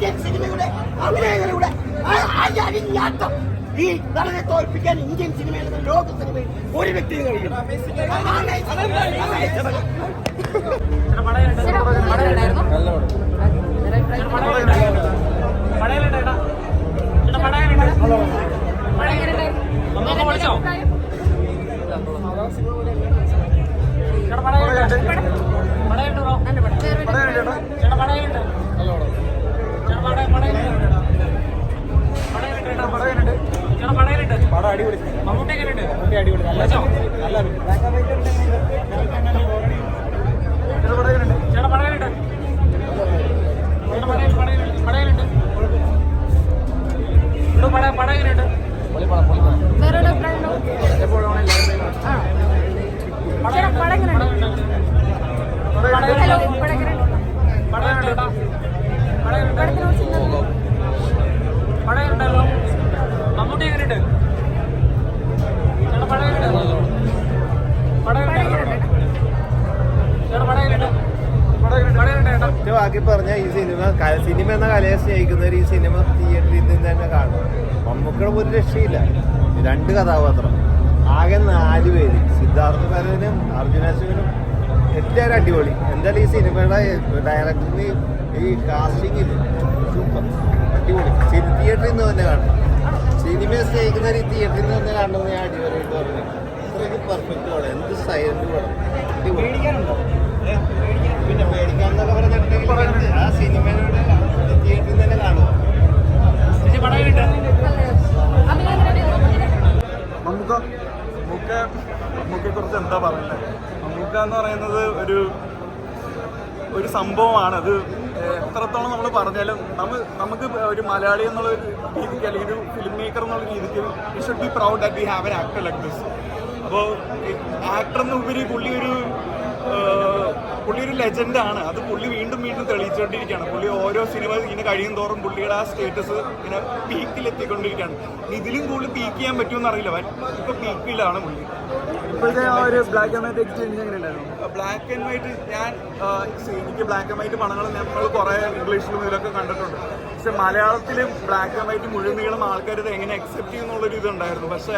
സിനിമയുടെ അഭിനയങ്ങളുടെ അഴിഞ്ഞാട്ടം ഈ നടനെ തോൽപ്പിക്കാൻ ഇന്ത്യൻ സിനിമയിൽ നിന്ന് ലോക സിനിമയിൽ ഒരു വ്യക്തിയും കഴിയും വേറൊരു അഭിപ്രായമുണ്ടോ? ആ. ചേട്ടാ, പടം എങ്ങനെയുണ്ട്? ഹലോ, പടം എങ്ങനെയുണ്ട്? പടത്തിനെ കുറിച്ച് എന്താ? മമ്മൂട്ടി എങ്ങനെയുണ്ട്? വാക്കി പറഞ്ഞ ഈ സിനിമ സിനിമ എന്ന കലയെ സ്നേഹിക്കുന്നവർ ഈ സിനിമ തിയേറ്ററിൽ നിന്ന് തന്നെ കാണും. മമ്മൂക്കയുടെ ഒരു രക്ഷയില്ല. രണ്ട് കഥാപാത്രം. ആകെ നാല് പേര്. സിദ്ധാർത്ഥ മേനോനും അർജുനാശുവിനും എല്ലാവരും അടിപൊളി. എന്തായാലും ഈ സിനിമയുടെ ഡയറക്ടറിന് ഈ കാസ്റ്റിംഗ് സൂപ്പർ അടിപൊളി. തിയേറ്ററിൽ നിന്ന് തന്നെ കാണണം സിനിമയെ സ്നേഹിക്കുന്നവർ ഈ തിയേറ്ററിൽ നിന്ന് തന്നെ കാണണമെന്ന് ഞാൻ അത്രയ്ക്ക് പെർഫെക്റ്റ് പടം എന്ത് സൈലന്റ് പടം? പിന്നെ പറഞ്ഞിട്ടുണ്ടെങ്കിൽ ആ തിയേറ്ററിൽ തന്നെ? നമുക്ക് നമുക്ക് നമുക്കെ കുറിച്ച് എന്താ പറയുന്നത് മമ്മൂക്ക എന്ന് പറയുന്നത് ഒരു ഒരു സംഭവമാണ്. അത് എത്രത്തോളം നമ്മൾ പറഞ്ഞാലും നമ്മൾ നമുക്ക് ഒരു മലയാളി എന്നുള്ള ഒരു രീതിക്ക് അല്ലെങ്കിൽ ഒരു ഫിലിം മേക്കർ എന്നുള്ള രീതിക്ക് we should be proud that we have an actor like this അപ്പോൾ ആക്ടറിന് ഉപരി പുള്ളി ഒരു പുള്ളി ഒരു ലെജൻഡാണ് അത് പുള്ളി വീണ്ടും വീണ്ടും തെളിയിച്ചുകൊണ്ടിരിക്കുകയാണ്. പുള്ളി ഓരോ സിനിമ ഇങ്ങനെ കഴിയും തോറും പുള്ളിയുടെ ആ സ്റ്റേറ്റസ് ഇങ്ങനെ പീക്കിലെത്തിക്കൊണ്ടിരിക്കുകയാണ് ഇതിലും കൂടുതൽ പീക്ക് ചെയ്യാൻ പറ്റുമെന്ന് അറിയില്ല. ഇപ്പൊ പീക്കിലാണ് പുള്ളി. ഇപ്പോഴത്തെ ആ ഒരു ബ്ലാക്ക് ആൻഡ് വൈറ്റ് ഞാൻ എനിക്ക് ബ്ലാക്ക് ആൻഡ് വൈറ്റ് പടങ്ങൾ നമ്മൾ കുറെ ഇംഗ്ലീഷിലും ഇതിലൊക്കെ കണ്ടിട്ടുണ്ട്. പക്ഷെ മലയാളത്തിലും ബ്ലാക്ക് ആൻഡ് വൈറ്റ് മുഴുവൻ നീളം ആൾക്കാർ ഇത് എങ്ങനെ അക്സെപ്റ്റ് ചെയ്യുന്നുള്ളൊരു ഇതുണ്ടായിരുന്നു പക്ഷെ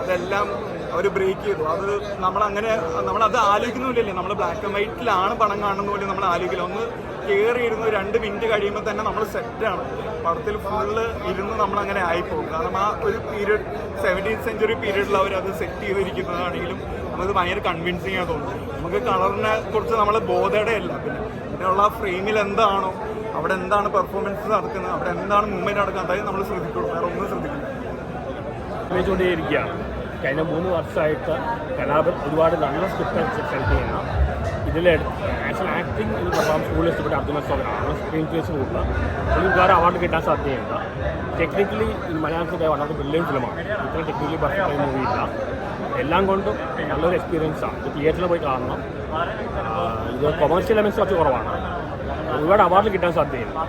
അതെല്ലാം അവർ ബ്രേക്ക് ചെയ്തു. അത് നമ്മളങ്ങനെ നമ്മളത് ആലോചിക്കുന്നില്ലല്ലേ നമ്മൾ ബ്ലാക്ക് ആൻഡ് വൈറ്റിലാണ് പണം കാണുന്ന പോലെ നമ്മൾ ആലോചിക്കില്ല. ഒന്ന് കയറി ഇരുന്ന് രണ്ട് മിനിറ്റ് കഴിയുമ്പോൾ തന്നെ നമ്മൾ സെറ്റാണ് പടത്തിൽ ഫുള്ള് ഇരുന്ന് നമ്മളങ്ങനെ ആയിപ്പോകും. കാരണം ആ ഒരു പീരീഡ് സെവന്റീൻ സെഞ്ചുറി പീരീഡിൽ അവർ അത് സെറ്റ് ചെയ്തിരിക്കുന്നതാണെങ്കിലും നമുക്ക് ഭയങ്കര കൺവിൻസിങ് ആണ് തോന്നുന്നത് നമുക്ക് കളറിനെ കുറിച്ച് നമ്മൾ ബോധയുടെ അല്ല പിന്നെ പിന്നെയുള്ള ആ ഫ്രെയിമിൽ എന്താണോ അവിടെ എന്താണ് പെർഫോമൻസ് നടക്കുന്നത് അവിടെ എന്താണ് മൂവ്മെന്റ് നടക്കുന്നത് അതായത് നമ്മൾ ശ്രദ്ധിക്കുള്ളൂ. വേറെ ഒന്നും ഉപയോഗിച്ചുകൊണ്ടേയിരിക്കുകയാണ് കഴിഞ്ഞ മൂന്ന് വർഷമായിട്ട് കലാപം ഒരുപാട് നല്ല സ്ക്രിപ്റ്റ് സെലക്ട് ചെയ്യുന്ന ഇതിൽ ആക്ച്വൽ ആക്ടിങ് എന്ന് പറയാം സ്കൂളിൽ ഇഷ്ടപ്പെട്ട അർജുന സോദനാണ് സ്ക്രീൻ പ്ലേസ് കൂടുതൽ അതിൽ ഒരുപാട് അവാർഡ് കിട്ടാൻ സാധ്യതയുണ്ട്. ടെക്നിക്കലി മലയാളത്തിലെ വളരെ ബ്രില്യൻ ഫിലിമാണ് ഇത്ര ടെക്നിക്കലി പെർഫെക്റ്റ് മൂവി ഇല്ല. എല്ലാം കൊണ്ടും നല്ലൊരു എക്സ്പീരിയൻസ് ആണ്. ഇത് തിയേറ്ററിൽ പോയി കാണണം. ഇത് കൊമേഴ്ഷ്യൽ എലമെൻസ് കുറച്ച് കുറവാണ്. ഒരുപാട് അവാർഡ് കിട്ടാൻ സാധ്യതയുണ്ട്.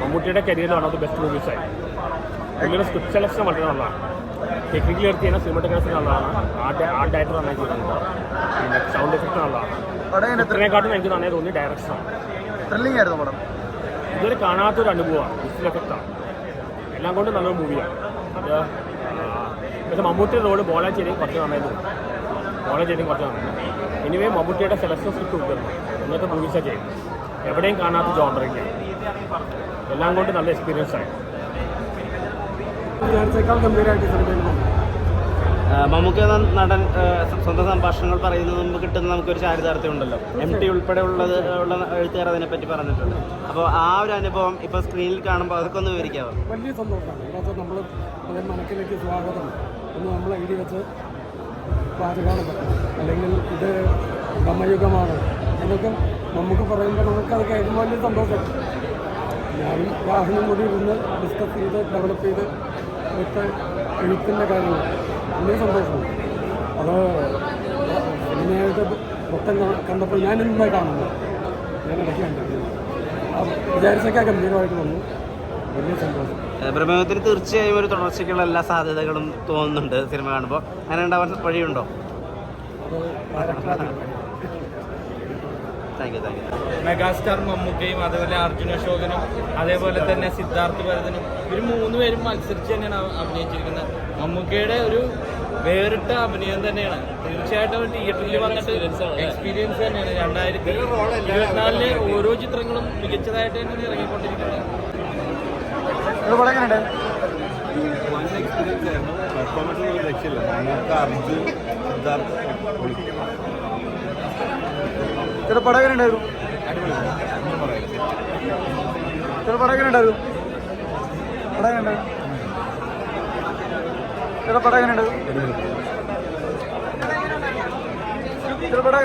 മമ്മൂട്ടിയുടെ കരിയറിൽ വളരെ ബെസ്റ്റ് മൂവീസായി പുള്ളിയുടെ സ്ക്രിപ്റ്റ് സെലക്ഷൻ വളരെ നല്ലതാണ്. ടെക്നിക്കലി എടുത്ത് കഴിഞ്ഞാൽ സിനിമാറ്റോഗ്രാഫി നല്ലതാണ്. ആർട്ട് ആർട്ട് ഡയറക്ടർ നന്നായി ചെയ്തിട്ടുണ്ട്. പിന്നെ സൗണ്ട് എഫക്ട് നല്ലതാണ്. ഇത്രയെക്കാട്ടും എനിക്ക് നന്നായി തോന്നി ഡയറക്ഷനാണ് ത്രില്ലിംഗ് ആയിരുന്നു പടം. ഇതൊരു കാണാത്തൊരു അനുഭവമാണ്. വിസിൽ എഫക്റ്റാണ് എല്ലാം കൊണ്ടും നല്ലൊരു മൂവിയാണ് അത് മമ്മൂട്ടി പക്ഷേ ബോളാ റോൾ ബോളാച്ചേരി കുറച്ച് നന്നായി തോന്നി. ബോളാച്ചേരി കുറച്ച് നന്നായി എനിവേ മമ്മൂട്ടിയുടെ സെലക്ഷൻ സ്ക്രിപ്റ്റ് കൊടുക്കുന്നു എന്നിട്ട് മൂവീസാണ് ചെയ്യുന്നത് എവിടെയും കാണാത്ത ജോണ്ടറിക്കാണ് എല്ലാം കൊണ്ടും നല്ല എക്സ്പീരിയൻസ് ആയി വിചാരിച്ചേക്കാൾ ഗംഭീരമായിട്ട് സിനിമയിൽ മമ്മൂക്ക എന്ന നടൻ സ്വന്തം സംഭാഷണങ്ങൾ പറയുന്നത് മുമ്പ് കിട്ടുന്ന നമുക്കൊരു ചാരിതാർത്ഥ്യം ഉണ്ടല്ലോ. എം ടി ഉൾപ്പെടെ ഉള്ളത് ഉള്ള എഴുത്തുകാർ അതിനെപ്പറ്റി പറഞ്ഞിട്ടുണ്ട്. അപ്പോൾ ആ ഒരു അനുഭവം ഇപ്പോൾ സ്ക്രീനിൽ കാണുമ്പോൾ അതൊക്കെ ഒന്ന് വിവരിക്കാമോ വലിയ സന്തോഷമാണ്. അതിനകത്ത് നമ്മൾ അതേ മനക്കിലേക്ക് സ്വാഗതം ഒന്ന് നമ്മൾ എഴുതി വെച്ച് പാചകമാണ്. അല്ലെങ്കിൽ ഇത് ബ്രഹ്മയുഗമാണ്. എന്നൊക്കെ നമുക്ക് പറയുമ്പോൾ നമുക്ക് അത് കേൾക്കുമ്പോൾ വലിയ സന്തോഷം. ഞാനും വാഹനം കൂടി ഇരുന്ന് ഡിസ്കസ് ചെയ്ത് ഡെവലപ്പ് ചെയ്ത് വിട്ട് എഴുത്തിന്റെ കാര്യങ്ങൾ. വലിയ സന്തോഷമാണ് അത് സിനിമയായിട്ട് മൊത്തം കണ്ടപ്പോൾ ഞാൻ ഇന്നേ കാണുന്നു. ഞാൻ ഇടയ്ക്ക് കണ്ടിരുന്നു വിചാരിച്ചൊക്കെ ഗംഭീരമായിട്ട് വന്നു. വലിയ സന്തോഷം. പ്രമേഹത്തിന് തീർച്ചയായും ഒരു തുടർച്ചയ്ക്കുള്ള എല്ലാ സാധ്യതകളും തോന്നുന്നുണ്ട് സിനിമ കാണുമ്പോൾ അങ്ങനെ ഉണ്ടാവാൻ വഴിയുണ്ടോ? Thank you thank you megastar മമ്മൂക്കയും അതേപോലെ അർജുന അശോകനും അതേപോലെ തന്നെ സിദ്ധാർത്ഥ് ഭരതനും ഇവർ മൂന്ന് പേരും മത്സരിച്ച് തന്നെയാണ് അഭിനയിച്ചിരിക്കുന്നത്. മമ്മൂക്കയുടെ ഒരു വേറിട്ട അഭിനയം തന്നെയാണ്. തീർച്ചയായിട്ടും തിയേറ്ററിൽ വന്നിട്ട് എക്സ്പീരിയൻസ് തന്നെയാണ്. രണ്ടായിരത്തി ഇരുപത്തിനാലിലെ ഓരോ ചിത്രങ്ങളും മികച്ചതായിട്ട് തന്നെയാണ് ഇറങ്ങിക്കൊണ്ടിരിക്കുന്നത്. പെർഫോമൻസ് രക്ഷയില്ല നമുക്ക് അർജുൻ സിദ്ധാർത്ഥ്. ചില പടം എങ്ങനെ ഉണ്ടായിരുന്നു. ചില പടം എങ്ങനെ ഉണ്ടായിരുന്നു. പടം എങ്ങനെ ഉണ്ടായിരുന്നു. ചില പടം എങ്ങനെ ചില പടം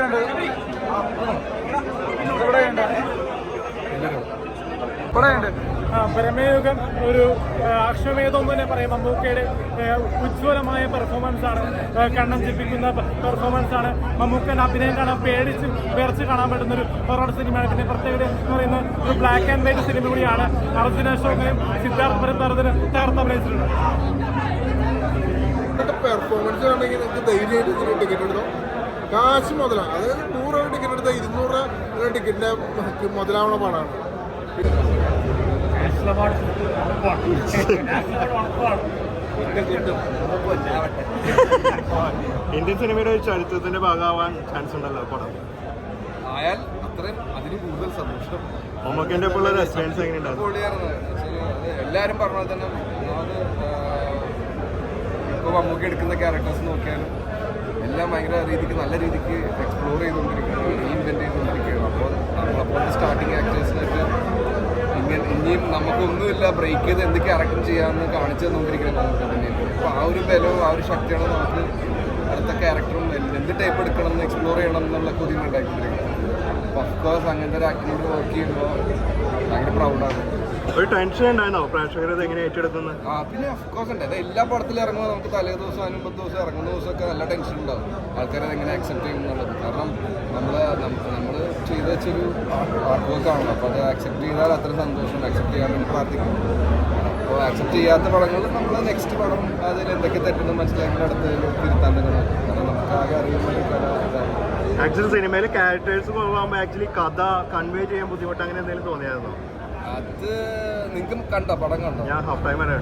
എങ്ങനെ ഉണ്ടായിരുന്നു. പരമയുഗം ഒരു അക്ഷമേധം തന്നെ പറയാം മമ്മൂക്കയുടെ ഉജ്ജ്വലമായ പെർഫോമൻസ് ആണ് കണ്ണം ചിപ്പിക്കുന്ന പെർഫോമൻസ് ആണ്. മമ്മൂക്കന്റെ അഭിനയം കാണാൻ പേടിച്ച് വിറച്ച് കാണാൻ പറ്റുന്ന ഒരു ഹൊറർ സിനിമയാണ് പിന്നെ പ്രത്യേകത എന്ന് പറയുന്ന ഒരു ബ്ലാക്ക് ആൻഡ് വൈറ്റ് സിനിമ കൂടിയാണ് അർജുന അശോകനും സിദ്ധാർത്ഥ ഭരതനും തകർത്ത് അഭിനയിച്ചിട്ടുണ്ട് പെർഫോമൻസ് ഉണ്ടെങ്കിൽ നിങ്ങൾക്ക് ധൈര്യമായിട്ട് ഇതിന് ടിക്കറ്റ് എടുത്തോ? കാശ് മുതലാണ് അതായത് നൂറ് ടിക്കറ്റ് എടുത്താൽ ഇരുന്നൂറ് രൂപ ടിക്കറ്റിന്റെ മുതലാവണ പണമാണ്. ഉറപ്പാണ്. ഉറപ്പാണ്. ഇന്ത്യൻ സിനിമയുടെ ഒരു ചരിത്രത്തിന്റെ ഭാഗമാവാൻ ചാൻസ് ഉണ്ടല്ലോ പടം ആയാൽ അത്രയും അതിന് കൂടുതൽ സന്തോഷം മമ്മൂക്കിന്റെ എക്സ്പീരിയൻസ് എല്ലാരും പൊളിയായിരുന്നു എല്ലാവരും പറഞ്ഞ തന്നെ ഇപ്പോൾ മമ്മൂക്കി എടുക്കുന്ന ക്യാരക്ടേഴ്സ് നോക്കിയാലും എല്ലാം ഭയങ്കര രീതിക്ക് നല്ല രീതിക്ക് എക്സ്പ്ലോർ ചെയ്തുകൊണ്ടിരിക്കുകയാണ് റീഇൻവെന്റ് ചെയ്തുകൊണ്ടിരിക്കുകയാണ് അപ്പോൾ നമ്മളപ്പോൾ സ്റ്റാർട്ടിങ് ആക്ടേഴ്സിനൊക്കെ ഇങ്ങനെ ഇനിയും നമുക്കൊന്നുമില്ല. ബ്രേക്ക് ചെയ്ത് എന്ത് ക്യാരക്ടർ ചെയ്യാമെന്ന് കാണിച്ചു തന്നുകൊണ്ടിരിക്കുന്നത് നമുക്ക് തന്നെയാണ് അപ്പോൾ ആ ഒരു ബലവും ആ ഒരു ശക്തിയാണ് നമുക്ക് അടുത്ത ക്യാരക്ടറും എന്ത് ടൈപ്പ് എടുക്കണം എന്ന് എക്സ്പ്ലോർ ചെയ്യണം എന്നുള്ള കൊതിമ ഉണ്ടാക്കിക്കൊണ്ടിരിക്കുന്നത് അപ്പോൾ അഫ്കോഴ്സ് അങ്ങനത്തെ ഒരു ആക്ടിനോട് വർക്ക് ചെയ്യുമ്പോൾ ഭയങ്കര പ്രൗഡാണ് ഒരു ടെൻഷൻ ഉണ്ടായിരുന്നോ? പ്രേക്ഷകർ എങ്ങനെ ഏറ്റെടുക്കുന്നത് ആ പിന്നെ അഫ്കോഴ്സ് ഉണ്ട്. അത് എല്ലാ പടത്തിലും ഇറങ്ങുമ്പോൾ നമുക്ക് തലേ ദിവസം അനുമ്പത് ദിവസം ഇറങ്ങുന്ന ദിവസമൊക്കെ നല്ല ടെൻഷൻ ഉണ്ടാവും. ആൾക്കാരെ എങ്ങനെ അക്സെപ്റ്റ് ചെയ്യും എന്നുള്ളത്. കാരണം നമ്മൾ നമ്മൾ ചെയ്ത് വെച്ചൊരു ഹാർഡ് വർക്ക് ആണല്ലോ. അപ്പോൾ അത് അക്സെപ്റ്റ് ചെയ്താൽ അത്ര സന്തോഷം. അക്സെപ്റ്റ് ചെയ്യാൻ വേണ്ടി പ്രാർത്ഥിക്കും അപ്പോൾ അക്സെപ്റ്റ് ചെയ്യാത്ത പടങ്ങൾ നമ്മൾ നെക്സ്റ്റ് പടം അതിൽ എന്തൊക്കെ തെറ്റെന്ന് മനസ്സിലാക്കി അടുത്ത് തിരുത്താൻ തന്നെ നോക്കും കാരണം നമുക്ക് ആകെ അറിയുന്ന ആക്ച്വലി സിനിമയിൽ ക്യാരക്ടേഴ്സ് പോകുമ്പോൾ ആക്ച്വലി കഥ കൺവേ ചെയ്യാൻ ബുദ്ധിമുട്ട് അങ്ങനെ എന്തെങ്കിലും തോന്നിയായിരുന്നോ? അത് നിങ്ങൾക്കും കണ്ടോ? പടം കണ്ടോ? ഞാൻ ഹാഫ് ടൈം വരെ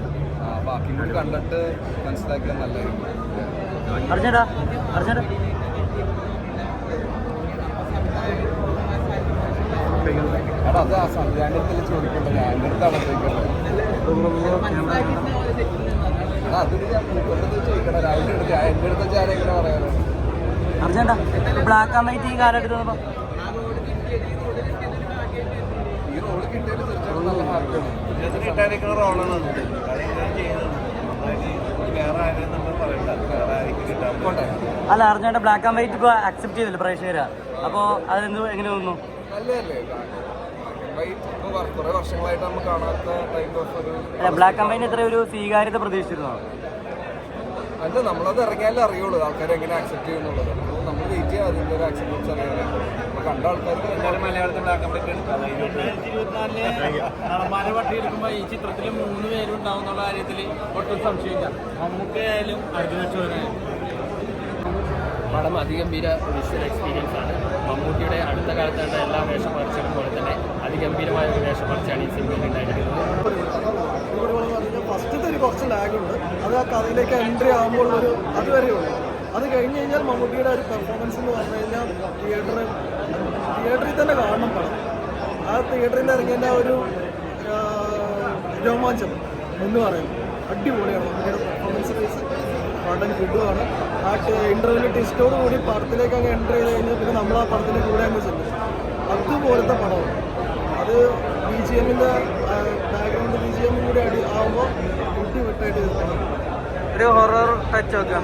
ബാക്കി കൂടി കണ്ടിട്ട് മനസ്സിലാക്കിയാൽ നല്ലതായിരിക്കും. അത് ആ ബ്ലാക്ക് ആൻഡ് വൈറ്റ് ഈ ഈ വേറെ കിട്ടാൻ അല്ല അർജുനയുടെ ബ്ലാക്ക് ആൻഡ് വൈറ്റ് ഇപ്പോൾ അക്സെപ്റ്റ് ചെയ്തില്ല പ്രേക്ഷകരാ. അപ്പോൾ അതെന്ത് എങ്ങനെ തോന്നുന്നു? ബ്ലാക്ക് ഇത്ര ഒരു സ്വീകാര്യത പ്രതീക്ഷിച്ചിരുന്നോ? അല്ല നമ്മളത് ഇറങ്ങിയാലേ അറിയുള്ളൂ ആൾക്കാരെ എങ്ങനെ ആക്സെപ്റ്റ് ചെയ്യുന്നുള്ളത്. നമ്മൾ വെയിറ്റ് ചെയ്യാം അതിന്റെ ഒരു ആക്സെപ്റ്റൻസ് അപ്പോൾ കണ്ട ആൾക്കാർക്ക് മലയാളത്തിൽ രണ്ടായിരത്തി ഇരുപത്തിനാലിലെ നടന്മാരെ പട്ടിയെടുക്കുമ്പോൾ ഈ ചിത്രത്തിൽ മൂന്ന് പേരും ഉണ്ടാവും എന്നുള്ള കാര്യത്തിൽ ഒട്ടും സംശയമില്ല. മമ്മൂക്കയായാലും അർജുന ചോരനായാലും പടം അതിഗംഭീര വിഷ്വൽ എക്സ്പീരിയൻസ് ആണ്. മമ്മൂട്ടിയുടെ അടുത്ത കാലത്തുള്ള എല്ലാ വേഷപ്പകർച്ചകളും പോലെ തന്നെ അതിഗംഭീരമായ ഒരു വേഷപ്പറിച്ചാണ് ഈ സിനിമയിൽ ഉണ്ടായിരിക്കുന്നത്. ഫസ്റ്റത്തെ ഒരു കുറച്ച് ലാഗുണ്ട് അത് ആ കഥയിലേക്ക് എൻട്രി ആകുമ്പോൾ ഒരു അത് കഴിഞ്ഞ് കഴിഞ്ഞാൽ മമ്മൂട്ടിയുടെ ഒരു പെർഫോമൻസ് എന്ന് പറഞ്ഞു കഴിഞ്ഞാൽ തിയേറ്ററിൽ തിയേറ്ററിൽ തന്നെ കാണണം പടം. ആ തിയേറ്ററിൽ ഇറങ്ങിയതിന്റെ ആ ഒരു രോമാഞ്ചം എന്ന് പറയുന്നത്. അടിപൊളിയാണ് മമ്മൂട്ടിയുടെ പെർഫോമൻസ് പടം കിട്ടുകയാണ് ആ ഇന്റർവ്യൂ ടെസ്റ്റോട് കൂടി പടത്തിലേക്ക് അങ്ങ് എന്റർ ചെയ്ത് കഴിഞ്ഞാൽ പിന്നെ നമ്മൾ ആ പടത്തിന്റെ കൂടെ അങ്ങ് ചെല്ലും. അതുപോലത്തെ പടമാണ്. അത് ബി ജി എമ്മിന്റെ ബാക്ക്ഗ്രൗണ്ട് ബി ജി എമ്മും കൂടി അടി ആകുമ്പോൾ കുട്ടി വിട്ടായിട്ട് ഒരു ഹൊറർ ടച്ച് ഒക്കെ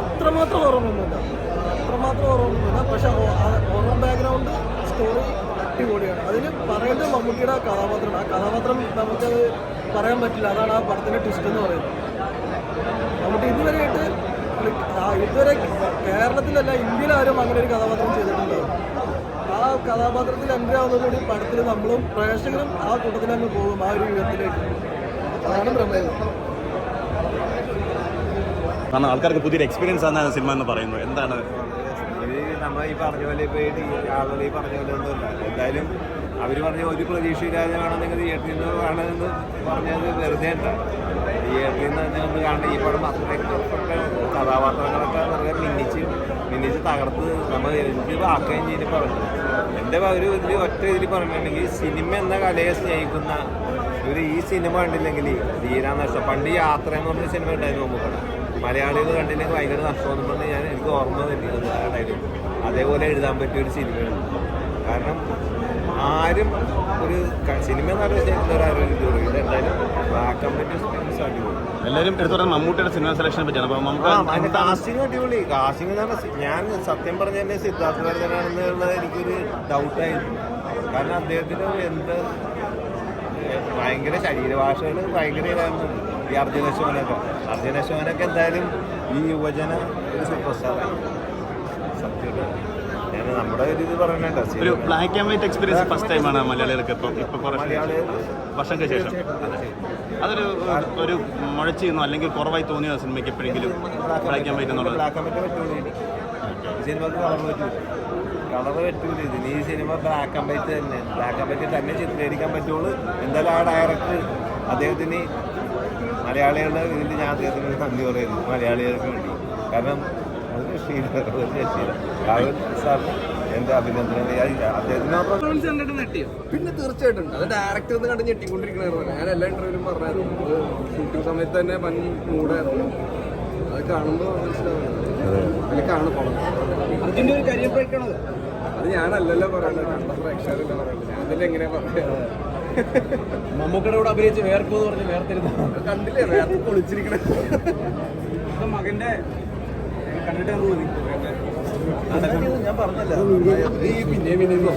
അത്രമാത്രം ഓർമ്മയൊന്നുമില്ല അത്രമാത്രം ഓർമ്മയൊന്നുമില്ല പക്ഷെ ഓർമ്മ ബാക്ക്ഗ്രൗണ്ട് സ്റ്റോറി അടിപൊളിയാണ്. അതിന് പറയേണ്ടത് മമ്മൂട്ടിയുടെ കഥാപാത്രമാണ്. ആ കഥാപാത്രം നമുക്കത് പറയാൻ പറ്റില്ല. അതാണ് ആ പടത്തിന്റെ ട്വിസ്റ്റ് എന്ന് പറയുന്നത്. മമ്മൂട്ടി ഇതുവരെയായിട്ട് ഇതുവരെ കേരളത്തിലല്ല ഇന്ത്യയിലാരും അങ്ങനെ ഒരു കഥാപാത്രം ചെയ്തിട്ടുണ്ട് ആ കഥാപാത്രത്തിൽ എൻട്രി ആവുന്നതോടുകൂടി പടത്തിൽ നമ്മളും പ്രേക്ഷകരും ആ കൂട്ടത്തിൽ അങ്ങ് പോകും ആ ഒരു യുഗത്തിലേക്ക്. അതാണ് പ്രമേയം. കാരണം ആൾക്കാർക്ക് പുതിയൊരു എക്സ്പീരിയൻസ് ആണ് സിനിമ എന്ന് പറയുന്നത്. എന്താണ്? നമ്മൾ ഈ പറഞ്ഞ പോലെ ഇപ്പോൾ ഈ ആളുകൾ ഈ പറഞ്ഞ പോലെ ഒന്നുമില്ല എന്തായാലും അവർ പറഞ്ഞ ഒരു പ്രതീക്ഷയില്ലാതെ വേണമെന്നെങ്കിൽ തിയേറ്ററിൽ നിന്ന് വേണമെന്ന് പറഞ്ഞത് വെറുതെ ഉണ്ട് തിയേറ്ററിൽ നിന്ന് ഒന്ന് കാണണം ഈ പടം അത്രയും കഥാപാത്രങ്ങളൊക്കെ നിറയെ മിന്നിച്ച് മിന്നിച്ച് തകർത്ത് നമ്മൾ എനിക്ക് വാക്കുകയും ചെയ്ത് പറഞ്ഞു എന്റെ ഒരു ഇതിൽ ഒറ്റ ഇതിൽ പറഞ്ഞിട്ടുണ്ടെങ്കിൽ സിനിമ എന്ന കലയെ സ്നേഹിക്കുന്ന ഒരു ഈ സിനിമ കണ്ടില്ലെങ്കിൽ തീരാ നഷ്ടം. പണ്ട് യാത്ര എന്ന് പറഞ്ഞ സിനിമ ഉണ്ടായിരുന്നു നമുക്ക് മലയാളികൾ കണ്ടില്ലെങ്കിൽ ഭയങ്കര നഷ്ടമെന്ന് പറഞ്ഞ് ഞാൻ എനിക്ക് ഓർമ്മ ഡയലോഗ് അതേപോലെ എഴുതാൻ പറ്റിയ ഒരു സിനിമയാണ്. കാരണം ആരും ഒരു സിനിമ എന്ന് പറയുന്നത് ഇത് എല്ലാവരും എടുത്തു പറഞ്ഞ മമ്മൂട്ടിയുടെ സിനിമ സെലക്ഷനെ പറ്റിയാണ് അപ്പൊ നമുക്ക് കാസ്റ്റിംഗ് അടിപൊളി. കാസ്റ്റിംഗ് എന്ന് പറഞ്ഞാൽ ഞാൻ സത്യം പറഞ്ഞ തന്നെ സിദ്ധാർത്ഥ വർദ്ധനാണെന്നുള്ളത് എനിക്കൊരു ഡൗട്ടായിരുന്നു കാരണം അദ്ദേഹത്തിന് എന്ത് ഭയങ്കര ശരീരഭാഷകൾ ഭയങ്കര ഇതായിരുന്നു. ഈ അർജുന ശോനൊക്കെ അർജുന ശോനൊക്കെ എന്തായാലും ഈ യുവജന ഒരു സൂപ്പർ സ്റ്റാർ ഞാൻ നമ്മുടെ ഒരു ഇത് പറയണേണ്ട ഒരു black and white experience first ടൈമാണ് മലയാളികൾക്ക് ഇപ്പം ഇപ്പം കുറച്ച് വർഷങ്ങൾക്ക് ശേഷം. അതൊരു ഒരു മുഴച്ചിരുന്നു അല്ലെങ്കിൽ കുറവായി തോന്നിയ സിനിമയ്ക്ക് എപ്പോഴെങ്കിലും ബ്ലാക്ക് ആൻഡ് വൈറ്റ് എന്നുള്ളത്. ബ്ലാക്ക് ആൻഡ് വൈറ്റ് പറ്റൂല ഇനി. ഈ സിനിമക്ക് കളർ പറ്റൂല. കളർ പറ്റൂല ഇതിന് ഈ സിനിമ ബ്ലാക്ക് ആൻഡ് വൈറ്റ് തന്നെ. ബ്ലാക്ക് ആൻഡ് വൈറ്റ് തന്നെ ചിത്രീകരിക്കാൻ പറ്റുള്ളൂ. എന്തായാലും ആ ഡയറക്ടർ അദ്ദേഹത്തിന് മലയാളികളുടെ ഇതിൽ ഞാൻ അദ്ദേഹത്തിന് നന്ദി പറയുന്നു. മലയാളികൾക്ക് വേണ്ടി. കാരണം രാഹുൽ അഭിനന്ദനം. പിന്നെ തീർച്ചയായിട്ടും. അത് ഡയറക്ടർ കണ്ട് ഞെട്ടിക്കൊണ്ടിരിക്കണായിരുന്നു ഞാൻ എല്ലാ ഇന്റർവ്യൂലും പറഞ്ഞായിരുന്നു. ഷൂട്ടിംഗ് സമയത്ത് തന്നെ വൻ മൂടായിരുന്നു അത് കാണുമ്പോൾ മനസ്സിലാവും അതിൽ കാണും അതിന്റെ ഒരു കരിയർ അത് ഞാനല്ലല്ലോ പറയുന്നത് കണ്ട പ്രേക്ഷകരല്ല പറയുന്നത് ഞാൻ തന്നെ എങ്ങനെയാ മമ്മൂക്കയുടെ കൂടെ അഭിനയിച്ച് വേർപ്പ് എന്ന് പറഞ്ഞ് വേർത്തിരുന്നു കണ്ടില്ലേ? വേർത്ത് പൊളിച്ചിരിക്കണേ. മകന്റെ ഞാൻ പറഞ്ഞല്ലോ പിന്നെയും പിന്നെയും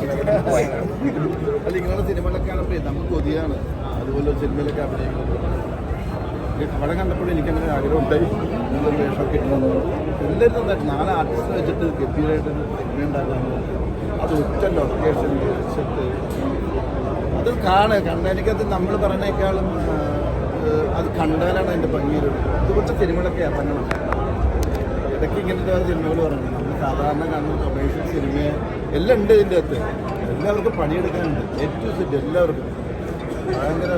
അല്ല ഇങ്ങനെയുള്ള സിനിമകളൊക്കെ ആണെങ്കിൽ നമുക്ക് കൊതിയാണ് അതുപോലെ സിനിമയിലൊക്കെ അഭിനയിക്കുന്നത് പടം കണ്ടപ്പോൾ എനിക്ക് അങ്ങനെ ആഗ്രഹം ഉണ്ടായി നല്ലൊരു വേഷമൊക്കെ ഇട്ടുള്ളത് എല്ലാവരും നന്നായിട്ട് നാല് ആർട്ടിസ്റ്റ് വെച്ചിട്ട് ഗംഭീരമായിട്ട് സിനിമ ഉണ്ടാകുന്നത് അത് ഒറ്റ ലൊക്കേഷൻ സെറ്റ് അത് കാണുക കണ്ട എനിക്കത് നമ്മൾ പറഞ്ഞേക്കാളും അത് കണ്ടാലാണ് അതിന്റെ ഭംഗിയിലുള്ളത് ഇതുപോലത്തെ സിനിമകളൊക്കെ ഇറങ്ങണം ഇടയ്ക്ക് ഇങ്ങനത്തെ സിനിമകൾ പറഞ്ഞു നമ്മൾ സാധാരണ കാണുന്ന കൊമേഴ്ഷ്യൽ സിനിമ എല്ലാം ഉണ്ട് ഇതിന്റെ അകത്ത് എല്ലാവർക്കും പണിയെടുക്കാനുണ്ട് ഏറ്റവും സെറ്റ് എല്ലാവർക്കും ഭയങ്കര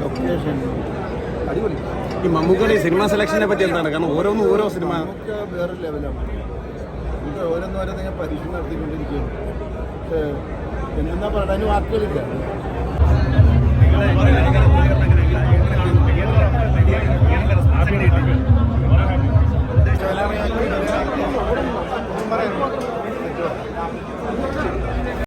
ലൊക്കേഷൻ അടിപൊളി ഈ മമ്മൂക്കയുടെ സിനിമ സെലക്ഷനെ പറ്റി എന്താണ് കാരണം ഓരോന്നും ഓരോ സിനിമ നമുക്ക് വേറെ ലെവലാണ് നമുക്ക് ഓരോന്ന് ഓരോന്ന് ഞാൻ പരീക്ഷണം നടത്തിക്കൊണ്ടിരിക്കുകയാണ് പക്ഷേ എന്തെന്നാ പറയുക അതിന് വാക്കുകളില്ല ഇതെല്ലാം